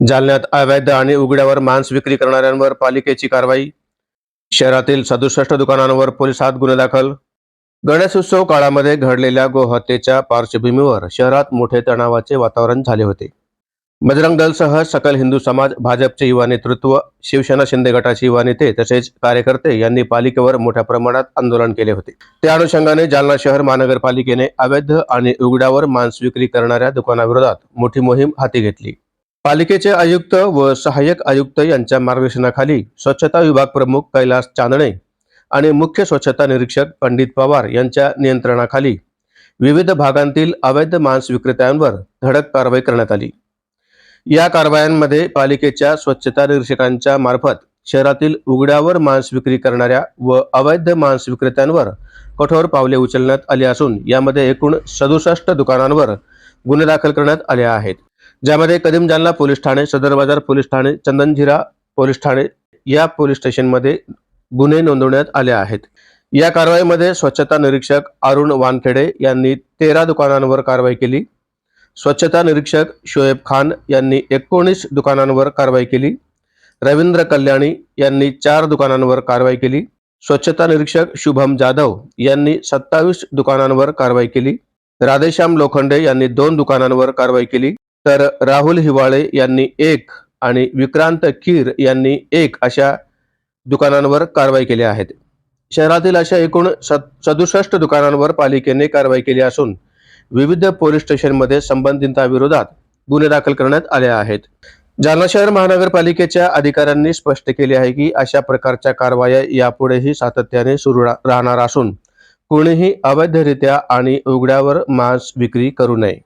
जालन्यात अवैध आणि उघड्यावर मांस विक्री करणाऱ्यांवर पालिकेची कारवाई शहरातील सदुसष्ट दुकानांवर पोलिसात गुन्हे दाखल. गणेशोत्सव काळामध्ये घडलेल्या गोहत्येच्या पार्श्वभूमीवर शहरात मोठे तणावाचे वातावरण झाले होते. बजरंग दलसह सकल हिंदू समाज भाजपचे युवा नेतृत्व शिवसेना शिंदे गटाचे युवा नेते तसेच कार्यकर्ते यांनी पालिकेवर मोठ्या प्रमाणात आंदोलन केले होते. त्या अनुषंगाने जालना शहर महानगरपालिकेने अवैध आणि उघड्यावर मांस विक्री करणाऱ्या दुकानाविरोधात मोठी मोहीम हाती घेतली. पालिकेचे आयुक्त व सहाय्यक आयुक्त यांच्या मार्गदर्शनाखाली स्वच्छता विभाग प्रमुख कैलास चांदणे आणि मुख्य स्वच्छता निरीक्षक पंडित पवार यांच्या नियंत्रणाखाली विविध भागांतील अवैध मांस विक्रेत्यांवर धडक कारवाई करण्यात आली. या कारवायांमध्ये पालिकेच्या स्वच्छता निरीक्षकांच्या मार्फत शहरातील उघड्यावर मांस विक्री करणाऱ्या व अवैध मांस विक्रेत्यांवर कठोर पावले उचलण्यात आली असून यामध्ये एकूण सदुसष्ट दुकानांवर गुन्हे दाखल करण्यात आले आहेत. ज्यामध्ये कदीम जालना पोलीस ठाणे सदर बाजार पोलीस ठाणे चंदनझिरा पोलीस ठाणे या पोलीस स्टेशनमध्ये गुन्हे नोंदवण्यात आले आहेत. या कारवाईमध्ये स्वच्छता निरीक्षक अरुण वानखेडे यांनी तेरा दुकानांवर कारवाई केली. स्वच्छता निरीक्षक शोएब खान यांनी एकोणीस दुकानांवर कारवाई केली. रवींद्र कल्याणी यांनी चार दुकानांवर कारवाई केली. स्वच्छता निरीक्षक शुभम जाधव यांनी सत्तावीस दुकानांवर कारवाई केली. राधेश्याम लोखंडे यांनी दोन दुकानांवर कारवाई केली. तर राहुल हिवाळे यांनी एक आणि विक्रांत कीर यांनी एक अशा दुकानांवर कारवाई केली आहेत शहरातील अशा एकूण सदुसष्ट दुकानांवर पालिकेने कारवाई केली असून विविध पोलीस स्टेशनमध्ये संबंधितांविरोधात गुन्हे दाखल करण्यात आले आहेत. जालना शहर महानगरपालिकेच्या अधिकाऱ्यांनी स्पष्ट केले आहे की अशा प्रकारच्या कारवाया यापुढेही सातत्याने सुरू राहणार असून कोणीही अवैधरित्या आणि उघड्यावर मांस विक्री करू नये.